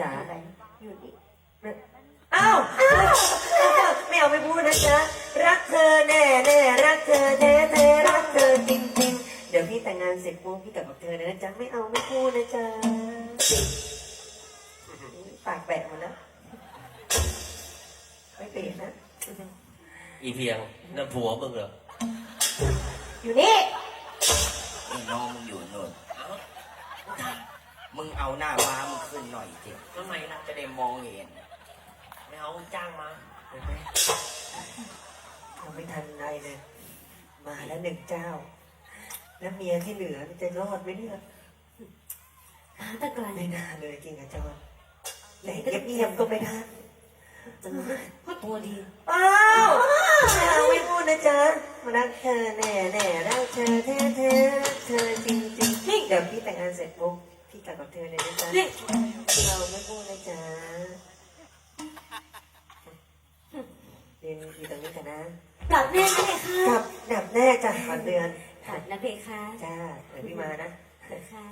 จ๋าอยู่นี่อ้าวไม่เอาไม่พูดนะจ๊ะรักเธอแน่แน่รักเธอแท้แท้รักเธอจริงจริงๆเดี๋ยวพี่แต่งงานเสร็จปุ๊บพี่กลับกับเธอเลยนะจ๊ะไม่เอาไม่พูดนะจ๊ะปากแบะหมดแล้วไม่เปลี่ยนนะอีเพียงนั่นผัวมึงเหรออยู่นี่ไอ้น้องมึงอยู่โน่น มึงเอาหน้าม้ามึงขึ้นหน่อยสิทำไมล่ะจะได้มองเห็นไม่เอาจ้างมาเห็นไหมเราไม่ทันไรเลย มาแล้วหนึ่งเจ้า แล้วเมียที่เหลือจะรอดไหมเนี่ยหาตะกร้าไม่น่าเลยจริงอะจอนแต่เงียบๆก็ไม่ได้จังพ่อตัวดีอ้าวไม่เอาไม่พูดนะจ๊ะมารักเธอแน่แน่รักเธอแท้แท้รักเธอจริงจริงๆนี่เดี๋ยวพี่แต่งงานเสร็จปุ๊บ พี่กลับกับเธอเลยนะจ๊ะนี่เราไม่พูดนะจ๊ะเรียนอยู่ตรงนี้กันนะกลับแน่ไหมคะกลับดับแน่จ้ะขอนเดือนกลับนะเพคะจ้าเดี๋ยวพี่มานะเพคะ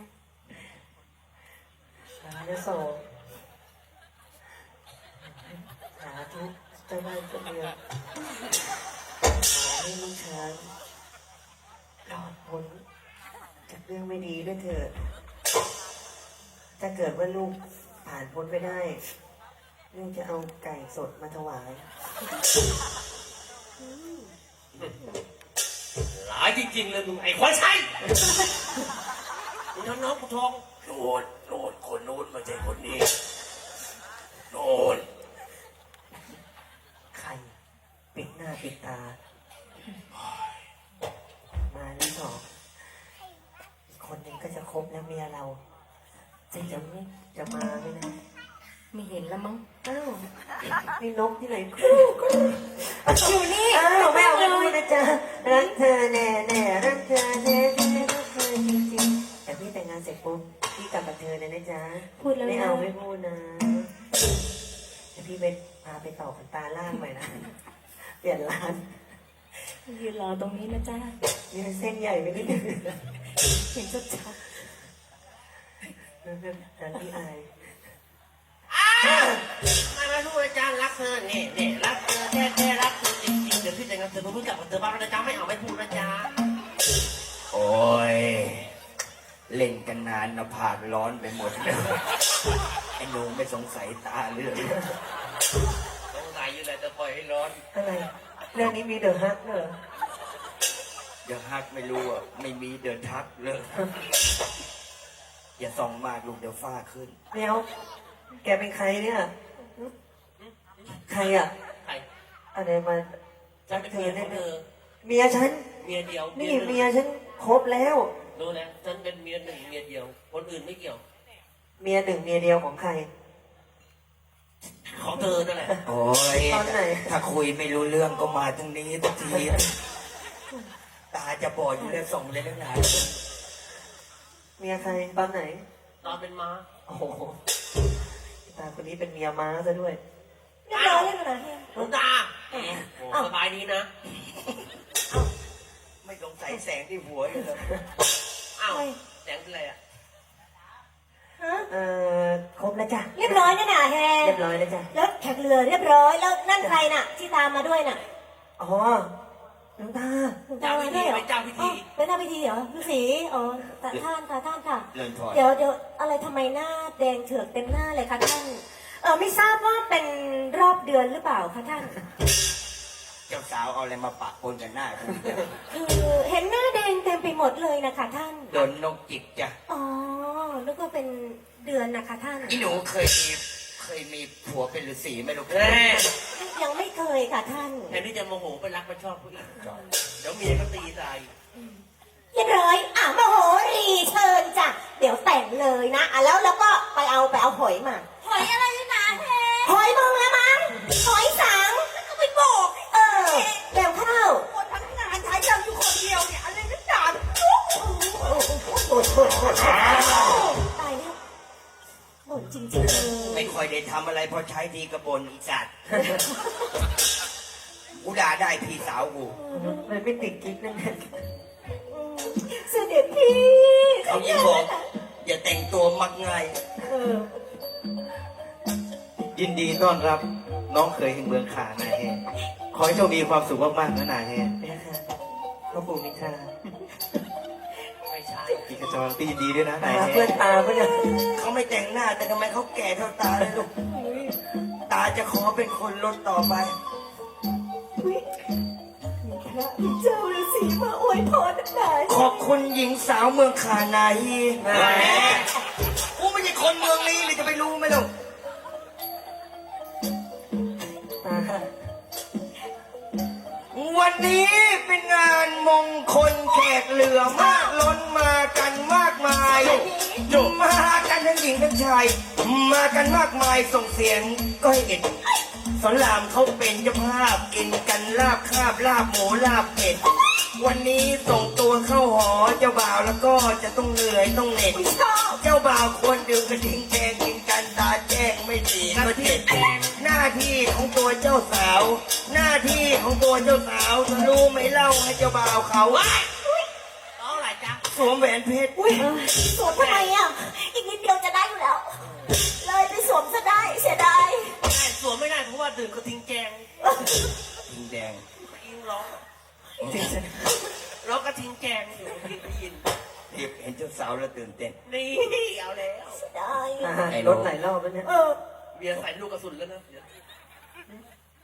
สาธุโสสาธุเจ้าบ้านเจ้าเมืองขอให้ลูกช้างรอดพ้นจากเรื่องไม่ดีด้วยเถิด ถ้าเกิดว่าลูกผ่านพ้นไปได้ ลูกจะเอาไก่สดมาถวาย หลายจริงๆเลยมึงไอ้ควายใช่มึงทำน้องกูทองโน่นโน่นคนโน้นไมาใช่คนนี้โน่นใครปิดหน้าปิดตา มาที่สองอีกคนหนึ่งก็จะครบแล้วเมียเรา จะจะไม่จะมาไหมนะไม่เห็นแล้วมั้งอ้าวนี่นกที่ไหนครูครูอยู่นี่อ้าวไม่เอาไม่นะจ๊ะรักเธอแน่แน่รักเธอแน่แน่รักเธอจริงๆแต่พี่แต่งงานเสร็จปุ๊บพี่กลับกับเธอเลยนะจ๊ะพูดแล้วไม่เอาไม่พูดนะเดี๋ยวพี่ไปพาไปต่อขนตาล่างใหม่นะเปลี่ยนร้านยืนรอตรงนี้นะจ๊ะมีเส้นใหญ่ไปนิดนึงเห็นชัดนั่ นนั่นนั่นพี่อายไม่ไม่รู้อาจารย์รักเธอเนี่ยเนี่ยรักเธอแท้แท้รักเธอจริงๆเดี๋ยวพี่แต่งงานเสร็จปุ๊บพี่กลับกับเธอบ้านนะจ๊ะไม่เอาไม่พูดนะจ๊ะโอ้ย เล่นกันนานนะผากร้อนไปหมดเลยไอ้หนูไม่สงสัยตาเรื่องสงสัยอยู่เลยจะปล่อยให้ร้อนอะไรเรื่องนี้มีเดอะฮักเหรอ เดี๋ยวฮักไม่รู้อะ ไม่มีเดินทักเลย อย่าส่องมากลูกเดี๋ยวฝ้าขึ้นเดี๋ยวแกเป็นใครเนี่ย ใครอะใครอะไรมาฉันเป็นเมียของเธอเมียฉัน เมียเดียวนี่หงเมียฉันครบแล้วรู้นะฉันเป็นเมียหนึ่งเมียเดียว คนอื่นไม่เกี่ยว เมียหนึ่งเมียเดียวของใคร ของเธอนั่นแหละ โอ้ยตอนไหน ถ้าคุยไม่รู้เรื่องก็มาทางนี้ทุกที ตาจะบอดอยู่แล้วส่องเลยนักหนา เมียใครตอนไหน ตอนเป็นม้าโอ้โหตาคนนี้เป็นเมียม้าซะด้วยๆเรียบร้อยแล้วนะเฮียหลวงตาโอ้สบายดีนะ ไม่สงสัยแสงที่หัวเลยเหรออ้าวแสงเป็นอะไรอะฮะเอ่อครบแล้วจ้ะ เรียบร้อยแล้วนะแฮเรียบร้อยแล้วจ้ะ แล้วแขกเรือเรียบร้อย แล้วนั่นใครน่ะ ที่ตามมาด้วยน่ะ อ๋อห ลวงตาเจ้าพิธีไปเจ้าพิธีอ๋อเป็นเจ้าพิธีเหรอฤาษีอ๋อแต่ท่านค่ะท่านค่ะ เดินถอดเดี๋ยวเดี๋ยวอะไรทำไมหน้าแดงเถือกเต็มหน้าเลยคะท่าน เออไม่ทราบว่าเป็นรอบเดือนหรือเปล่าคะท่าน เจ้าสาวเอาอะไรมาปะปนกันหน้าคุณเนี่ยคือเห็นหน้าแดงเต็มไปหมดเลยนะคะท่าน โดนนกจิกจ้ะ อ๋อ แล้วก็เป็นเดือนนะคะท่านอีหนูเคยมีเค ยมีผัวเป็นฤาษีไหมลูกแม่ยังไม่เคยค่ะท่าน แทนที่จะโมโหไปรักไปชอบผู้หญิงเดี๋ยวเมียก็ตีตายเรียบร้อยอะมโหรีเชิญจ้ะ เดี๋ยวแต่งเลยนะอะแล้วแล้วก็ไปเอาไปเอาหอยมา หอยอะไรนะแท้หอยมึงละมั้ง หอยสังก็ไปบอกเออเร็วเข้าคนทั้งงานใช้เราอยู่คนเดียวเนี่ยอะไรนักหนาตายแล้วบ่นจริงๆเลยไม่ ค่อยได้ทำอะไรเพราะใช้ทีกระบนอีสัตว์กูด่าได้พี่สาวกูมันไม่ติดกิ๊กนั่นแหละอืมเสด็จพี่เขายิ่งบอก อย่าแต่งตัวมักง่าย เออยินดีต้อนรับน้องเคยแห่งเมืองขานายแฮขอให้เจ้ามีความสุขมากๆนะนายแฮนะคะพ่อปู่มิตราไม่ใช่ พี่กระจรพี่ยินดีด้วยนะนายเพื่อนตาเพื่อนเขาไม่แต่งหน้าแต่ทำไมเขาแก่เท่าตาเลยลูกตาจะขอเป็นคนลดต่อไปเจ้าฤาษีมาอวยพรนายขอบคุณหญิงสาวเมืองขานาฮีายมากันมากมายส่งเสียงก็ให้เห็นสอนรามเขาเป็นเจ้าภาพกินกันลาบคาบลาบหมูลาบเป็ดวันนี้ส่งตัวเข้าหอเจ้าบ่าวแล้วก็จะต้องเหนื่อยต้องเหน็ดเจ้าบ่าวควรดื่มกระทิงแกงกินกันตาแจ้งไม่ดีก็เจ็ดหน้าที่ของตัวเจ้าสาว หน้าที่ของตัวเจ้าสาวจะรู้ไหมเล่าให้เจ้าบ่าวเขา วมแหวนเพชรสวมทำไมอะ อีกนิดเดียวจะได้อยู่แล้ว เลยไปสวมซะได้เสียดายไม่ได้สวมไม่ได้เพราะว่าดื่มกระทิงแกงทิงแดงอิงร้องร้องกระทิงแกงอยู่กินได้ยินที่เห็นเจ้าสาวแล้วตื่นเต้น นี่เอาแล้วเสียดายตารถหลายรอบแล้วเนี่ยเออเบียร์ใส่ลูกกระสุนแล้วนะเดี๋ยว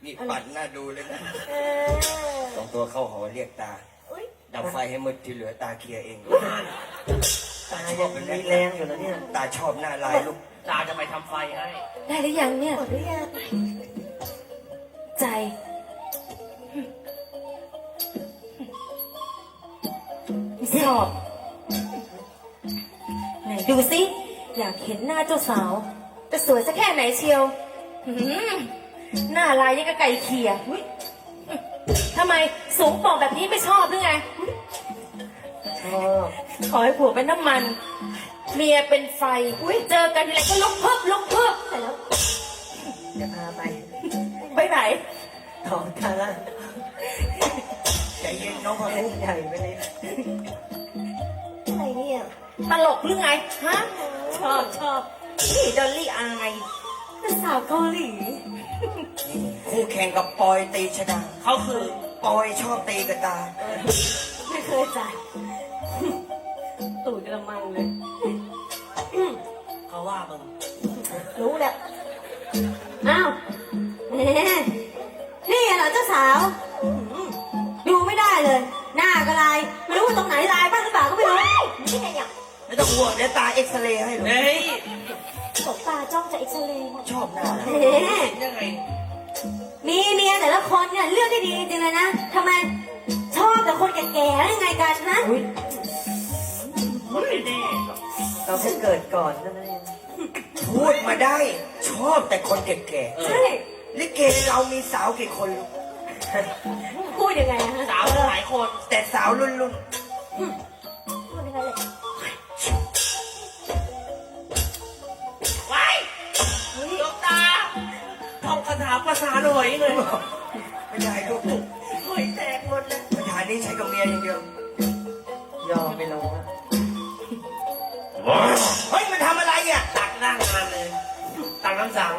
นี่ปัดหน้าดูเลยนะเออส่งตัวเข้าหอเรียกตาอุ้ย ดับไฟให้มืดที่เหลือตาเคลียร์เอง ตายังมีแรงอยู่แล้วเนี่ย ตาชอบหน้าลายลูก ตาจะไปทำไฟให้ ได้หรือยังเนี่ย หมดหรือยังใจ สอบ ไหนดูสิ อยากเห็นหน้าเจ้าสาว จะสวยสักแค่ไหนเชียวหืมหน้าลายยังกระไก่เขียอุ๊ยทำ ไม สูงโป่องแบบนี้ไม่ชอบหรือไง ชอบขอให้ผัวเป็นน้ำมัน เมียเป็นไฟ อุ้ยเจอกันทีไรก็ลุกเพิ่มลุกเพิ่มแต่แล้วจะพาไปไปไหนถอนตาใจเย็นน้องพอเล่นใหญ่ไปเลยอะไรเนี่ยตลกหรือไง ฮะ ชอบชอบนี่ดอลลี่อายเป็นสาวเกาหลี คู่แข่งกับปอยตีชดาเขาคือ ปอยชอบตีกับตา ไม่เคยจ่ายตูดกระมังเลย เขาว่ามึงรู้แล้ว แน่เราเพิ่งเกิดก่อนนั่นเองพูดมาได้ชอบแต่คนแก่ๆเอใช่อๆลิเกเรามีสาวกี่คนลูกพูดยังไงฮะสาวหลายคนแต่สาวรุ่นรุ่นพูดยังไงเลยไว้ดวงตาท่องคาถาภาษาหน่อยเลยๆไม่ได้ลูกหอยแตกหมดเลยปัญหานี้ใช้กับเมียอย่างเดียว ยอมไปลงอะ เฮ้ยมันทำอะไรอะตักหน้างานเลย ตักน้ำสัง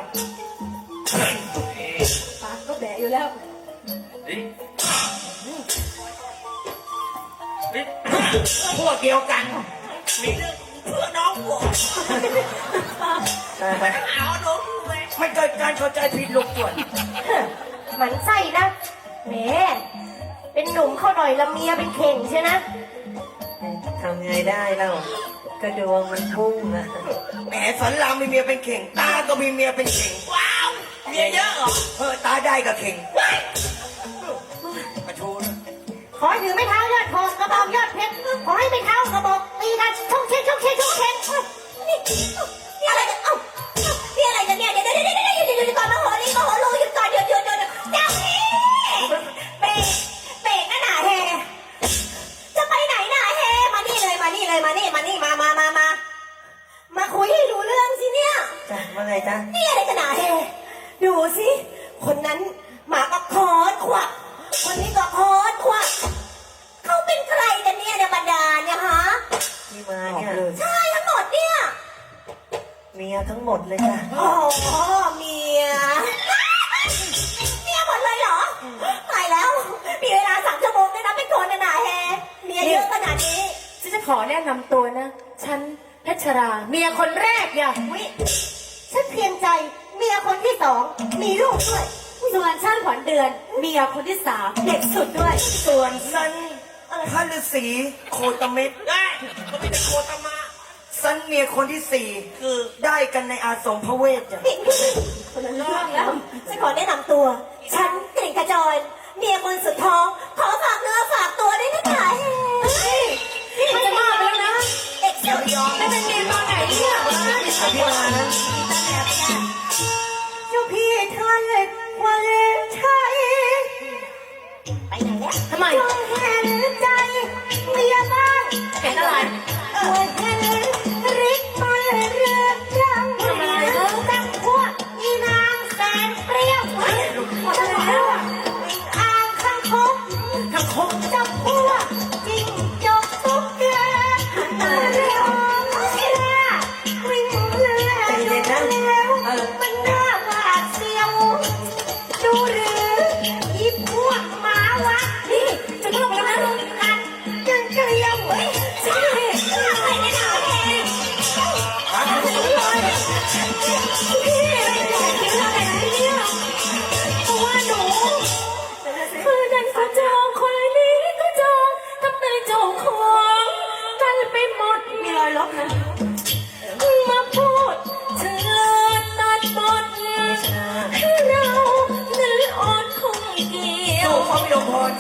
ปากก็แบะอยู่แล้วนี่นี่พวกเดียวกันมีเรื่องเพื่อน้องหัวตาเอาน้องแม่ไม่เกิดการเข้าใจผิดลูกส่วนหมันไส้นะแหมเป็นหนุ่มเข้าหน่อยละเมียเป็นเข่งใช่นะทำไงได้เล่า กระดวงมันพุ่งอะแหมสอนรามมีเมียเป็นเข่ง ตาก็มีเมียเป็นเข่ง ว้าว เมียเยอะเหรอ เออ ตาได้กับเข่งมาชูนะขอให้ถือไม่เท้ายอดทองกระบอกยอดเพชร ขอให้ไม่เท้ากระบอกตีกันชกเชงชกเชงชก เลยจ้ะโอ้โหเมีย เมียหมดเลยเหรอตายแล้ว มีเวลาสามชั่วโมงด้วยนะเป็นคนน่ะนะแฮะเมียเยอะขนาดนี้ ฉันจะขอแนะนำตัวนะ ฉันเพชรราเมียคนแรกอย่ยวิฉันเพียงใจ เมียคนที่สอง มีลูกด้วย ส่วนฉันขวัญเดือน เมียคนที่สามเด็กสุดด้วย ส่วนฉันพระฤาษีโคตมิตรได้ก็ไม่ใช่โคตมา สันเมียคนที่สี่คือได้กันในอาสมพระเวทจ้ะคนละเรื่องแล้วฉันขอแนะนำตัว ฉันกลิ่นกระจรเมียคนสุดท้อง ขอฝากเนื้อฝากตัวด้วยนะคะเฮ้ยนี่มันจะมากไปแล้วนะเด็กสุดยอมไม่เป็นเมียตอนไหนเนี่ยอภิมานะเจ้าพี่ท่านวันชัยไปไหนเนี่ยทำไมจงเห็นใจเมียบ้างเห็นอะไรเออ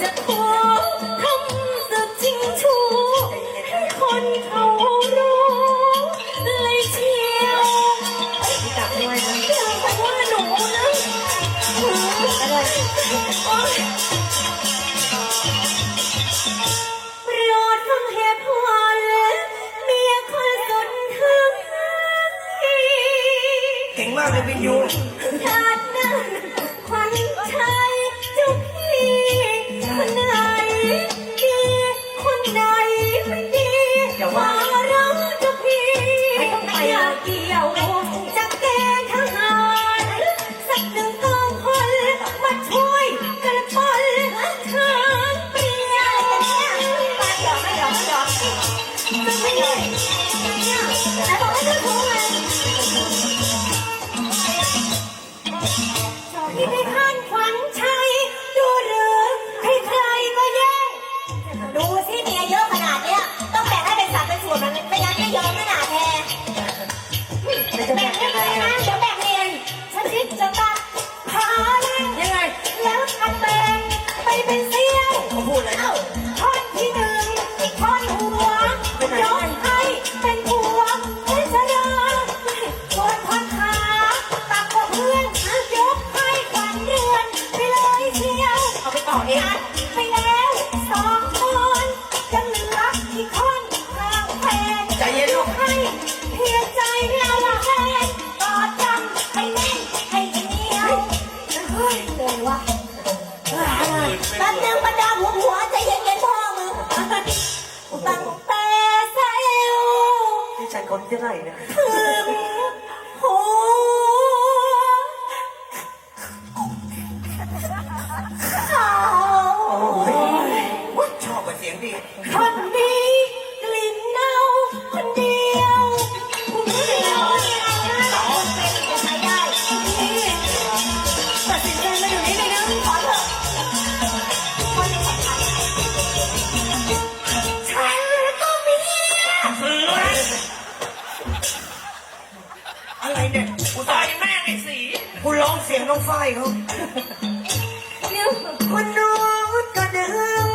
จะขอทำสักจริงชูให้คนเขา โไที่ฉันคน เนี่ยกูต่ตาอยยแม่งไอ้สีกูร้องเสียงน้องฝ้ายเขาเดี๋ยวคนโน้นก็ดึง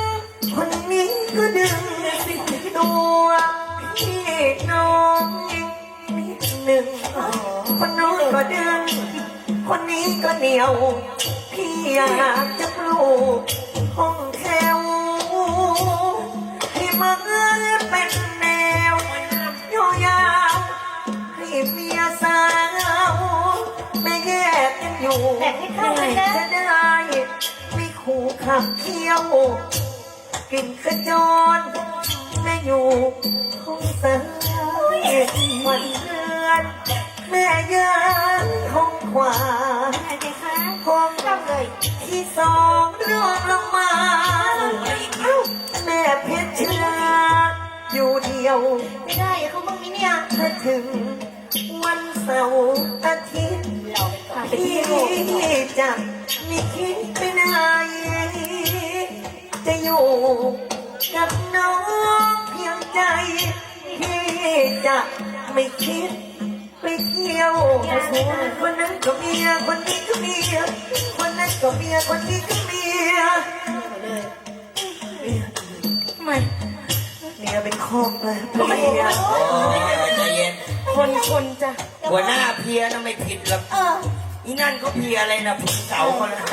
คนนี้ก็ดึงตัวพี่น้องนิดหนึ่งคนโน้นก็ดึง คนนี้ก็เหนียว พี่อยากจะปลูกห้อง สาวไม่แยกกันอยู่แบ่งให้เข้ากันนะ จะได้ไม่ขู่ขับเคี้ยวกินขจรแม่อยู่ห้องเสยวันเดือนแม่ยังห้องขวาอะไรไปคะห้องเลยที่สองรองลงมาแม่เพชรเชื้ออยู่เดียววไม่ได้เขาบ้างไหมเนี่ยถ้าถึง วันเสาร์อาทิตย์พี่จะไม่คิดไปไหนจะอยู่กับน้องเพียงใจพี่จะไม่คิดไปเที่ยวคนนั้นก็เมียคนนี้ก็เมียคนนั้นก็เมียคนนี้ก็เมียไมเมียเป็นคอกเลยเมียใจเย็น คนคนจ้ะหัวหน้าเพลียนะไม่ผิดหรอกเอออีนั่นก็เพลียอะไรนะผิดเสาคนละ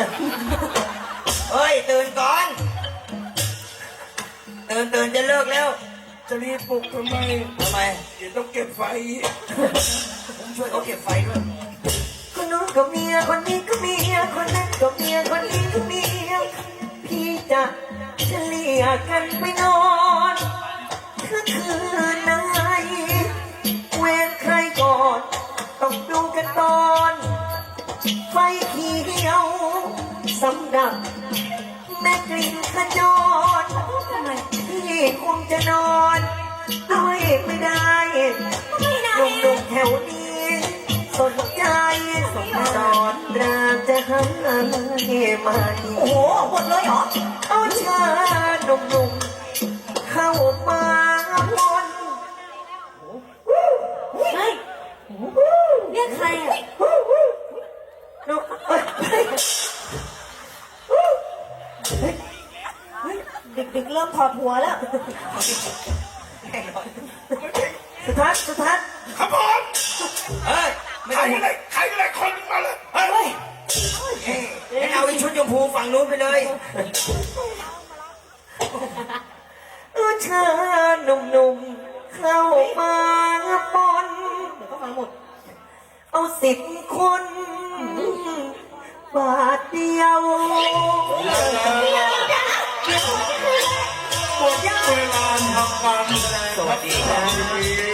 เฮ้ยตื่นก่อนตื่นตื่นจะเลิกแล้วจะรีบปลุกทำไมทำไมเดี๋ยวต้องเก็บไฟผมช่วยเขาเก็บไฟด้วยคนนู้นก็เมียคนนี้ก็เมียคนนั้นก็เมียคนนี้ก็เมียพี่จะเฉลี่ยกันไปนอนคือคืน ต้องดูกันตอน ไฟเขียวสำหรับ แม่กลิ่นขจรพี่คงจะนอนด้วยไม่ได้ไม่ได้หนุ่มๆแถวนี้ สนใจสนสอนรามจะหามาดีโอ้โหหมดเลยเหรอ เอาชาหนุ่มๆเข้ามา รียกใครอะนุ่มเอ้ยเฮ้ยเฮ้ยเฮ้ยดึกๆเริ่มถอดหัวแล้ว สุทัศน์สุทัศน์ครับผมเฮ้ยไม่ใครต้องก็ได้ใครก็ได้คนหนึ่งมาเลย เฮ้ยงั้นเอาไอ้ชุดชมพูฝั่งนู้นไปเลย ด